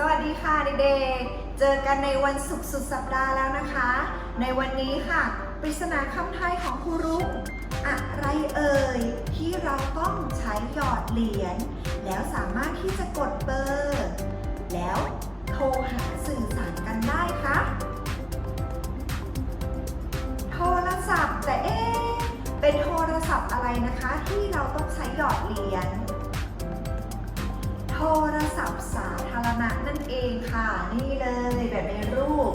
สวัสดีค่ะเด็กๆ เจอกันในวันศุกร์สุดสัปดาห์แล้วนะคะ ในวันนี้ค่ะ ปริศนาคำไทยของครูรุ้งอะไรเอ่ย ที่เราต้องใช้หยอดเหรียญแล้วสามารถที่จะกดเบอร์ แล้วโทรหาสื่อสารกันได้คะโทรศัพท์แต่เอ๊เป็นโทรศัพท์อะไรนะคะที่เรา รศัพท์สาธารณะนั่นเองค่ะ นี่เลยแบบในรูป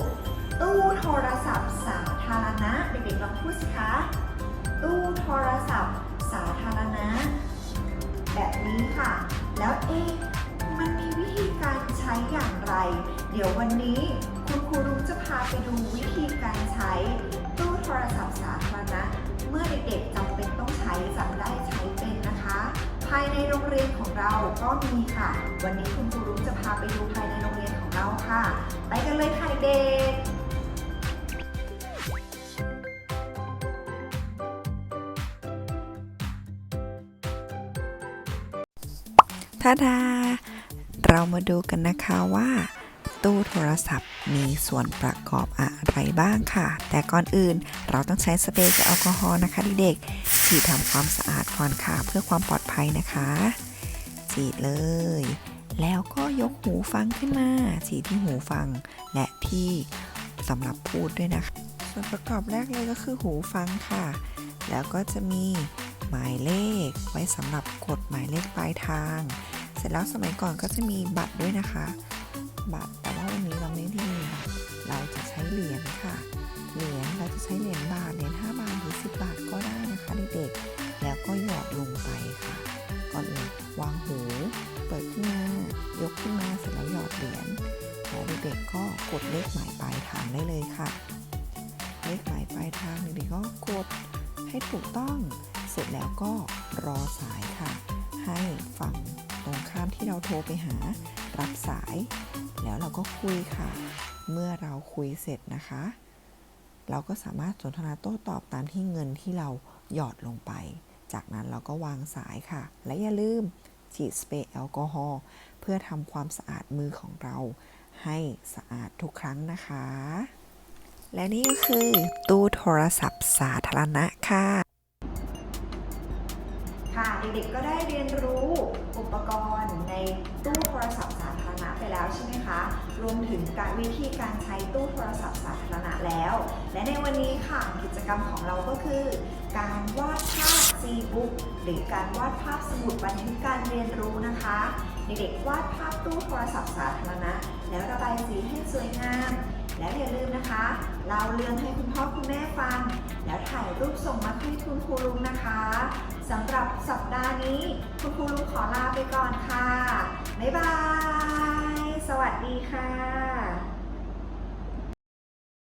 ตู้โทรศัพท์สาธารณะเด็กๆลองพูดสิคะตู้โทรศัพท์ สาธารณะ แบบนี้ค่ะ แล้วเอ๊ะมันมีวิธีการใช้อย่างไร เดี๋ยววันนี้คุณครูรุ้งจะพาไปดูวิธีการใช้ ตู้โทรศัพท์สาธารณะ เมื่อเด็ก โรงเรียนของเราก็มีค่ะ วันนี้คุณครูรุ้งจะพาไปดูภายในโรงเรียนของเราค่ะ ไปกันเลยค่ะเด็กท่าดา เรามาดูกันนะคะว่า ตู้โทรศัพท์มีส่วนประกอบอะไรบ้างค่ะ แต่ก่อนอื่นเราต้องใช้สเปรย์แอลกอฮอล์นะคะเด็กๆ ฉีดทำความสะอาดก่อนค่ะ เพื่อความปลอดภัยนะคะ ฉีดเลย แล้วก็ยกหูฟังขึ้นมา ฉีดที่หูฟัง และที่สำหรับพูดด้วยนะคะ ส่วนประกอบแรกเลยก็คือหูฟังค่ะ แล้วก็จะมีหมายเลขไว้สำหรับกดหมายเลขปลายทาง เสร็จแล้วสมัยก่อนก็จะมีบัตรด้วยนะคะ บัตรแต่ว่าวันนี้เราไม่ได้มีบัตรเราจะใช้เหรียญค่ะ เหรียญเราจะใช้เหรียญบาทเหรียญ5บาทหรือ 10 บาทก็ได้นะคะเด็กๆแล้วก็หยอดลงไปค่ะ ก่อนอื่นวางหูเปิดขึ้นมายกขึ้นมาเสร็จแล้วหยอดเหรียญแล้วเด็กๆก็กดเลขหมายปลายทางได้เลยค่ะ เลขหมายปลายทางเด็กๆก็กดให้ถูกต้องเสร็จแล้วก็รอสายค่ะ ให้ฝั่งตรงข้ามที่เราโทรไปหา รับสาย แล้วเราก็คุยค่ะ เมื่อเราคุยเสร็จนะคะ เราก็สามารถสนทนาโต้ตอบตามที่เงินที่เราหยอดลงไป จากนั้นเราก็วางสายค่ะ และอย่าลืมฉีดสเปรย์แอลกอฮอล์เพื่อทำความสะอาดมือของเรา ให้สะอาดทุกครั้งนะคะ และนี่ก็คือตู้โทรศัพท์สาธารณะค่ะ ค่ะเด็กๆก็ได้เรียนรู้อุปกรณ์ในตู้โทรศัพท์ รวมถึงการวิธีการใช้ตู้โทรศัพท์สาธารณะแล้ว และในวันนี้ค่ะกิจกรรมของเราก็คือ การวาดภาพ C-book หรือการวาดภาพสมุดบันทึกการเรียนรู้นะคะเด็กๆวาดภาพตู้โทรศัพท์สาธารณะ แล้วระบายสีให้สวยงาม แล้วอย่าลืมนะคะเล่าเรื่องให้คุณพ่อคุณแม่ฟัง แล้วถ่ายรูปส่งมาให้คุณครูลุงนะคะสำหรับสัปดาห์นี้คุณครูลุงขอลาไปก่อนค่ะ บ๊ายบาย สวัสดีค่ะ